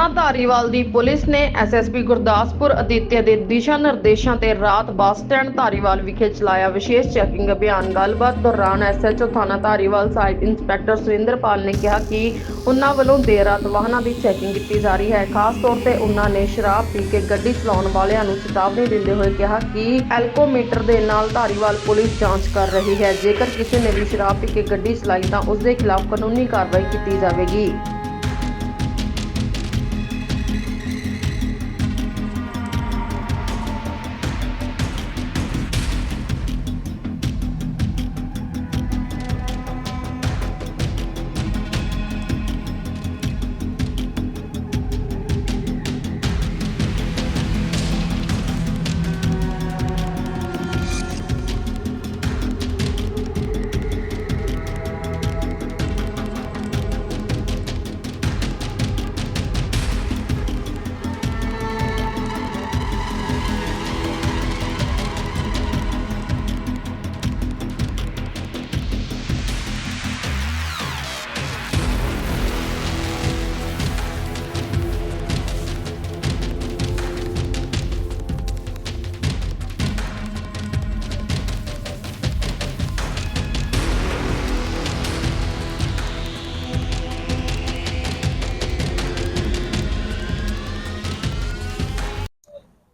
ਥਾਣਾ ਧਾਰੀਵਾਲ ਦੀ ਪੁਲਿਸ ਨੇ ਐਸਐਸਪੀ ਗੁਰਦਾਸਪੁਰ ਅਦਿੱਤਿਆ ਦੇ ਦਿਸ਼ਾ ਨਿਰਦੇਸ਼ਾਂ ਤੇ ਰਾਤ ਬੱਸ ਸਟੈਂਡ ਧਾਰੀਵਾਲ ਵਿਖੇ ਚਲਾਇਆ ਵਿਸ਼ੇਸ਼ ਚੈਕਿੰਗ ਅਭਿਆਨ। ਗੱਲਬਾਤ ਦੌਰਾਨ ਐਸਐਚਓ ਥਾਣਾ ਧਾਰੀਵਾਲ ਸਾਹਿਬ ਇੰਸਪੈਕਟਰ ਸੁਰਿੰਦਰਪਾਲ ਨੇ ਕਿਹਾ ਕਿ ਉਹਨਾਂ ਵੱਲੋਂ ਦੇਰ ਰਾਤ ਵਾਹਨਾਂ ਦੀ ਚੈਕਿੰਗ ਕੀਤੀ ਜਾ ਰਹੀ ਹੈ। ਖਾਸ ਤੌਰ ਤੇ ਉਨ੍ਹਾਂ ਨੇ ਸ਼ਰਾਬ ਪੀ ਕੇ ਗੱਡੀ ਚਲਾਉਣ ਵਾਲਿਆਂ ਨੂੰ ਚੇਤਾਵਨੀ ਦਿੰਦੇ ਹੋਏ ਕਿਹਾ ਕਿ ਐਲਕੋਮੀਟਰ ਦੇ ਨਾਲ ਧਾਰੀਵਾਲ ਪੁਲਿਸ ਜਾਂਚ ਕਰ ਰਹੀ ਹੈ। ਜੇਕਰ ਕਿਸੇ ਨੇ ਵੀ ਸ਼ਰਾਬ ਪੀ ਕੇ ਗੱਡੀ ਚਲਾਈ ਤਾਂ ਉਸ ਦੇ ਖਿਲਾਫ ਕਾਨੂੰਨੀ ਕਾਰਵਾਈ ਕੀਤੀ ਜਾਵੇਗੀ।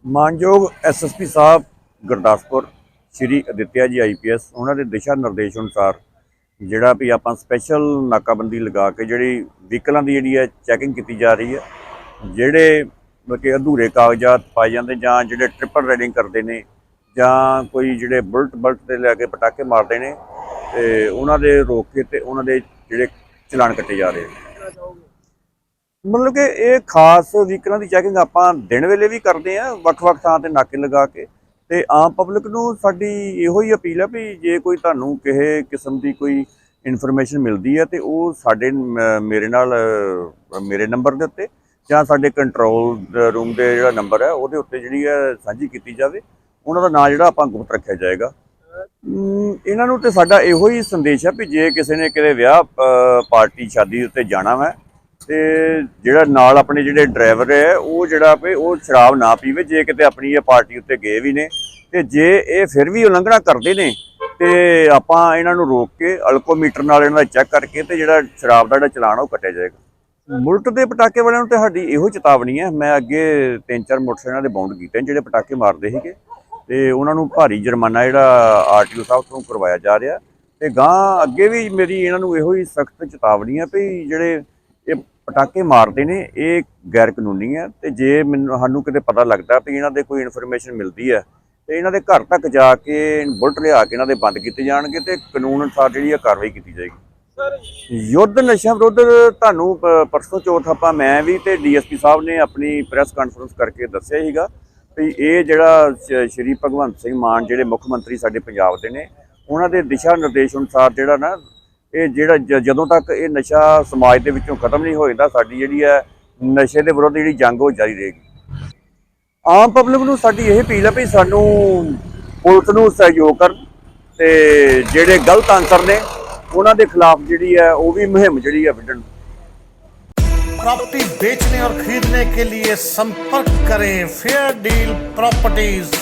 ਮਾਨਯੋਗ ਐਸਐਸਪੀ ਸਾਹਿਬ ਗੁਰਦਾਸਪੁਰ, ਸ਼੍ਰੀ ਅਦਿੱਤਿਆ ਜੀ ਆਈਪੀਐਸ ਉਹਨਾਂ ਦੇ ਦਿਸ਼ਾ ਨਿਰਦੇਸ਼ ਅਨੁਸਾਰ ਜਿਹੜਾ ਵੀ ਆਪਾਂ ਸਪੈਸ਼ਲ ਨਾਕਾਬੰਦੀ ਲਗਾ ਕੇ ਜਿਹੜੀ ਵਹੀਕਲਾਂ ਦੀ ਜਿਹੜੀ ਹੈ ਚੈਕਿੰਗ ਕੀਤੀ ਜਾ ਰਹੀ ਹੈ, ਜਿਹੜੇ ਮਤਲਬ ਕਿ ਅਧੂਰੇ ਕਾਗਜ਼ਾਤ ਪਾਏ ਜਾਂਦੇ ਜਾਂ ਜਿਹੜੇ ਟ੍ਰਿਪਲ ਰਾਈਡਿੰਗ ਕਰਦੇ ਨੇ ਜਾਂ ਕੋਈ ਜਿਹੜੇ ਬੁਲਟ ਬਲਟ ਤੇ ਲੈ ਕੇ ਪਟਾਕੇ ਮਾਰਦੇ ਨੇ, ਤੇ ਉਹਨਾਂ ਦੇ ਰੋਕ ਕੇ ਤੇ ਉਹਨਾਂ ਦੇ ਜਿਹੜੇ ਚਲਾਨ ਕੱਟੇ ਜਾ ਰਹੇ ਨੇ। ਮਤਲਬ ਕਿ ਇਹ ਖਾਸ ਵਹੀਕਲਾਂ ਦੀ ਚੈਕਿੰਗ ਆਪਾਂ ਦਿਨ ਵੇਲੇ ਵੀ ਕਰਦੇ ਆ ਵੱਖ-ਵੱਖ ਥਾਂ ਤੇ ਨਾਕੇ ਲਗਾ ਕੇ। ਤੇ ਆਮ ਪਬਲਿਕ ਨੂੰ ਸਾਡੀ ਇਹੋ ਹੀ ਅਪੀਲ ਹੈ ਵੀ ਜੇ ਕੋਈ ਤੁਹਾਨੂੰ ਕਿਸੇ ਕਿਸਮ ਦੀ ਕੋਈ ਇਨਫੋਰਮੇਸ਼ਨ ਮਿਲਦੀ ਹੈ ਤੇ ਉਹ ਸਾਡੇ ਮੇਰੇ ਨਾਲ, ਮੇਰੇ ਨੰਬਰ ਦੇ ਉੱਤੇ ਜਾਂ ਸਾਡੇ ਕੰਟਰੋਲ ਰੂਮ ਦੇ ਜਿਹੜਾ ਨੰਬਰ ਹੈ ਉਹਦੇ ਉੱਤੇ ਜਿਹੜੀ ਹੈ ਸਾਂਝੀ ਕੀਤੀ ਜਾਵੇ। ਉਹਨਾਂ ਦਾ ਨਾਂ ਜਿਹੜਾ ਆਪਾਂ ਗੁਪਤ ਰੱਖਿਆ ਜਾਏਗਾ। ਇਹਨਾਂ ਨੂੰ ਤੇ ਸਾਡਾ ਇਹੋ ਹੀ ਸੰਦੇਸ਼ ਹੈ ਵੀ ਜੇ ਕਿਸੇ ਨੇ ਕਿਤੇ ਵਿਆਹ ਪਾਰਟੀ, ਸ਼ਾਦੀ ਉੱਤੇ ਜਾਣਾ ਹੈ ਤੇ ਜਿਹੜਾ ਨਾਲ ਆਪਣੇ ਜਿਹੜੇ ਡਰਾਈਵਰ ਹੈ, ਉਹ ਜਿਹੜਾ ਵੀ ਉਹ ਸ਼ਰਾਬ ਨਾ ਪੀਵੇ, ਜੇ ਕਿਤੇ ਆਪਣੀ ਇਹ ਪਾਰਟੀ ਉੱਤੇ ਗਏ ਵੀ ਨੇ। ਤੇ ਜੇ ਇਹ ਫਿਰ ਵੀ ਉਲੰਘਣਾ ਕਰਦੇ ਨੇ, ਤੇ ਆਪਾਂ ਇਹਨਾਂ ਨੂੰ ਰੋਕ ਕੇ ਅਲਕੋਮੀਟਰ ਨਾਲ ਇਹਨਾਂ ਦਾ ਚੈੱਕ ਕਰਕੇ ਤੇ ਜਿਹੜਾ ਸ਼ਰਾਬ ਦਾ ਜਿਹੜਾ ਚਲਾਨ ਉਹ ਕੱਟਿਆ ਜਾਏਗਾ। ਬੁਲਟ ਦੇ ਪਟਾਕੇ ਵਾਲਿਆਂ ਨੂੰ ਤੇ ਸਾਡੀ ਇਹੋ ਚੇਤਾਵਨੀ ਹੈ। ਮੈਂ ਅੱਗੇ ਤਿੰਨ ਚਾਰ ਮੋਟਰਸਾਈਕਲਾਂ ਦੇ ਬਾਉਂਡ ਕੀਤੇ ਨੇ, ਜਿਹੜੇ ਪਟਾਕੇ ਮਾਰਦੇ ਸੀਗੇ। ਤੇ ਉਹਨਾਂ ਨੂੰ ਭਾਰੀ ਜੁਰਮਾਨਾ ਜਿਹੜਾ ਆਰਟੀਓ ਸਾਹਿਬ ਤੋਂ ਕਰਵਾਇਆ ਜਾ ਰਿਹਾ। ਤੇ ਗਾਂ ਅੱਗੇ ਵੀ ਮੇਰੀ ਇਹਨਾਂ ਨੂੰ ਇਹੋ ਹੀ ਸਖਤ ਚੇਤਾਵਨੀ ਹੈ ਵੀ ਜਿਹੜੇ ਇਹ ਪਟਾਕੇ ਮਾਰਦੇ ਨੇ ਇਹ ਗੈਰ ਕਾਨੂੰਨੀ ਹੈ ਤੇ ਜੇ ਮੈਨੂੰ ਸਾਨੂੰ ਕਿਤੇ ਪਤਾ ਲੱਗਦਾ ਵੀ ਇਹਨਾਂ ਦੇ ਕੋਈ ਇਨਫੋਰਮੇਸ਼ਨ ਮਿਲਦੀ ਹੈ ਤੇ ਇਹਨਾਂ ਦੇ ਘਰ ਤੱਕ ਜਾ ਕੇ ਬੁਲਟ ਲਿਆ ਕੇ ਇਹਨਾਂ ਦੇ ਬੰਦ ਕੀਤੇ ਜਾਣਗੇ ਤੇ ਕਾਨੂੰਨ ਅਨੁਸਾਰ ਜਿਹੜੀ ਹੈ ਕਾਰਵਾਈ ਕੀਤੀ ਜਾਏਗੀ। ਯੁੱਧ ਨਸ਼ਾ ਵਿਰੁੱਧ ਤੁਹਾਨੂੰ ਪਰਸੋਂ ਚੌਥ ਆਪਾਂ ਮੈਂ ਵੀ ਤੇ ਡੀਐਸਪੀ ਸਾਹਿਬ ਨੇ ਆਪਣੀ ਪ੍ਰੈਸ ਕਾਨਫਰੰਸ ਕਰਕੇ ਦੱਸਿਆ ਸੀਗਾ ਵੀ ਇਹ ਜਿਹੜਾ ਸ਼੍ਰੀ ਭਗਵੰਤ ਸਿੰਘ ਮਾਨ ਜਿਹੜੇ ਮੁੱਖ ਮੰਤਰੀ ਸਾਡੇ ਪੰਜਾਬ ਦੇ ਨੇ ਉਹਨਾਂ ਦੇ ਦਿਸ਼ਾ ਨਿਰਦੇਸ਼ ਅਨੁਸਾਰ ਜਿਹੜਾ ਨਾ ਇਹ ਜਿਹੜਾ ਜ- ਜਦੋਂ ਤੱਕ ਇਹ ਨਸ਼ਾ ਸਮਾਜ ਦੇ ਵਿੱਚੋਂ ਖਤਮ ਨਹੀਂ ਹੋਏਗਾ ਸਾਡੀ ਜਿਹੜੀ ਹੈ ਨਸ਼ੇ ਦੇ ਵਿਰੁੱਧ ਜਿਹੜੀ ਜੰਗ ਉਹ ਜਾਰੀ ਰਹੇਗੀ ਆਮ ਪਬਲਿਕ ਨੂੰ ਸਾਡੀ ਇਹ ਅਪੀਲ ਹੈ ਵੀ ਸਾਨੂੰ ਪੁਲਿਸ ਨੂੰ ਸਹਿਯੋਗ ਕਰਨ ਤੇ ਜਿਹੜੇ ਗਲਤ ਅੰਸਰ ਨੇ ਉਹਨਾਂ ਦੇ ਖਿਲਾਫ ਜਿਹੜੀ ਹੈ ਉਹ ਵੀ ਮੁਹਿੰਮ ਜਿਹੜੀ ਹੈ ਵਿੱਢਣ प्रॉपर्टी बेचने और खरीदने के लिए संपर्क करें फेयर डील प्रॉपर्टीज